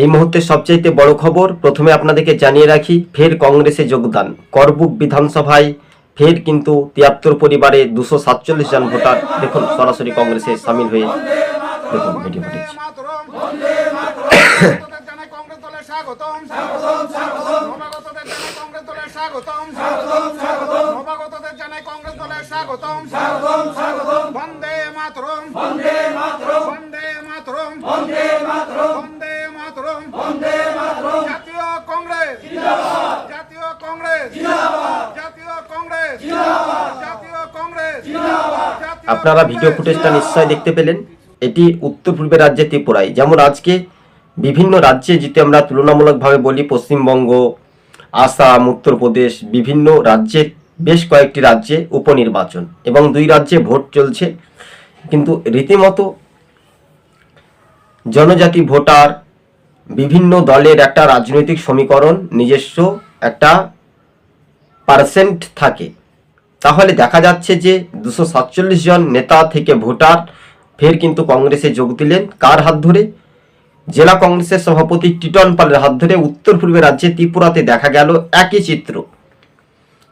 এই মুহূর্তে সবচাইতে বড় খবর, প্রথমে আপনাদেরকে জানিয়ে রাখি, ফের কংগ্রেসে যোগদান। করবুক বিধানসভায় ফের কিন্তু তিয়াত্তর পরিবারে দুশো সাতচল্লিশ জন ভোটার। দেখুন, সরাসরি কংগ্রেসে সামিল হয়ে দেখুন ভিডিও মাতরম বন্দে মাতরম। বন্দে মাতরম বন্দে বন্দে মাতরম। জাতীয় কংগ্রেস। জিন্দাবাদ। জাতীয় কংগ্রেস। জিন্দাবাদ। জাতীয় কংগ্রেস। জিন্দাবাদ। জাতীয় কংগ্রেস। জিন্দাবাদ। আপনারা ভিডিও ফুটেজটা নিশ্চয় দেখতে পেলেন। এটি উত্তর পূর্বের রাজ্যে ত্রিপুরায়। যেমন আজকে বিভিন্ন রাজ্যে যেটি আমরা তুলনামূলকভাবে বলি পশ্চিমবঙ্গ আসাম উত্তরপ্রদেশ বিভিন্ন রাজ্যের বেশ কয়েকটি রাজ্যে উপনির্বাচন এবং দুই রাজ্যে ভোট চলছে। কিন্তু রীতিমতো জনজাতি ভোটার বিভিন্ন দলের একটা রাজনৈতিক সমীকরণ নিজস্ব একটা পার্সেন্ট থাকে। তাহলে দেখা যাচ্ছে যে দুশো সাতচল্লিশ জন নেতা থেকে ভোটার ফের কিন্তু কংগ্রেসে যোগ দিলেন। কার হাত ধরে? জেলা কংগ্রেসের সভাপতি টিটন পালের হাত ধরে উত্তর পূর্বের রাজ্যে ত্রিপুরাতে দেখা গেল একই চিত্র।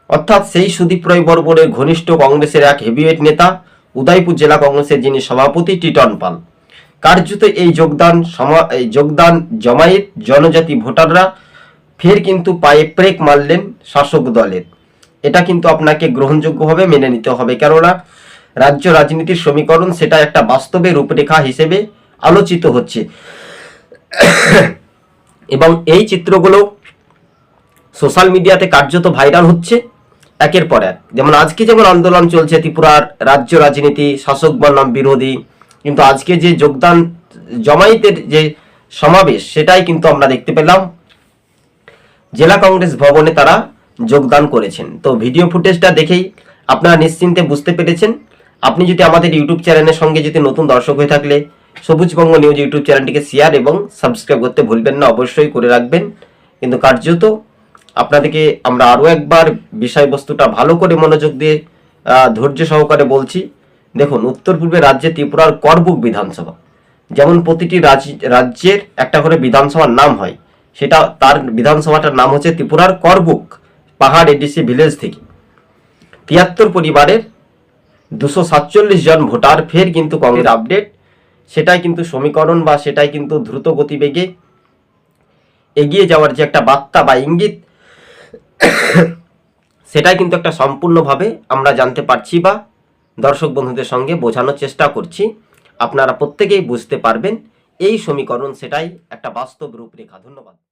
অর্থাৎ সেই সুদীপ রায় বর্বরের ঘনিষ্ঠ কংগ্রেসের এক হেভিওয়েট নেতা, উদয়পুর জেলা কংগ্রেসের যিনি সভাপতি টিটন পাল। কার্যত এই যোগদান এই যোগদান জমায়েত জনজাতি ভোটাররা ফের কিন্তু পায়ে ব্রেক মারলেন শাসক দলের। এটা কিন্তু আপনাকে গ্রহণযোগ্যভাবে মেনে নিতে হবে, কেননা রাজ্য রাজনীতির সমীকরণ সেটা একটা বাস্তবে রূপরেখা হিসেবে আলোচিত হচ্ছে। এবং এই চিত্রগুলো সোশ্যাল মিডিয়াতে কার্যত ভাইরাল হচ্ছে একের পর এক। যেমন আজকে যেমন আন্দোলন চলছে, ত্রিপুরার রাজ্য রাজনীতি, শাসক বনাম বিরোধী কিন্তু আজকে যে যোগদান, জমায়েতের যে সমাবেশ, সেটাই কিন্তু আমরা দেখতে পেলাম। জেলা কংগ্রেস ভবনে তারা যোগদান করেছেন। তো ভিডিও ফুটেজটা দেখেই আপনারা নিশ্চিন্তে বুঝতে পেরেছেন। আপনি যদি আমাদের ইউটিউব চ্যানেলের সঙ্গে যদি নতুন দর্শক হয়ে থাকলে, সবুজবঙ্গ নিউজ ইউটিউব চ্যানেলটিকে শেয়ার এবং সাবস্ক্রাইব করতে ভুলবেন না, অবশ্যই করে রাখবেন। কিন্তু কার্যত আপনাদেরকে আমরা আরও একবার বিষয়বস্তুটা ভালো করে মনোযোগ দিয়ে ধৈর্য সহকারে বলছি। দেখুন, উত্তর পূর্বে রাজ্যে ত্রিপুরার করবুক বিধানসভা। যেমন প্রতিটি রাজ- রাজ্যের একটা করে বিধানসভার নাম হয়। সেটা তার বিধানসভাটার নাম হচ্ছে ত্রিপুরার করবুক পাহাড় এডিসি ভিলেজ থেকে। তিয়াত্তর পরিবারের দুশো সাতচল্লিশ জন ভোটার, ফের কিন্তু কংগ্রেস আপডেট। সেটাই কিন্তু সমীকরণ বা সেটাই কিন্তু দ্রুত গতিবেগে এগিয়ে যাওয়ার যে একটা বার্তা বা ইঙ্গিত, সেটাই কিন্তু একটা সম্পূর্ণভাবে আমরা জানতে পারছি বা দর্শক বন্ধুদের সঙ্গে বোঝানোর চেষ্টা করছি। আপনারা প্রত্যেকেই বুঝতে পারবেন, এই সমীকরণ সেটাই একটা বাস্তব রূপরেখা। ধন্যবাদ।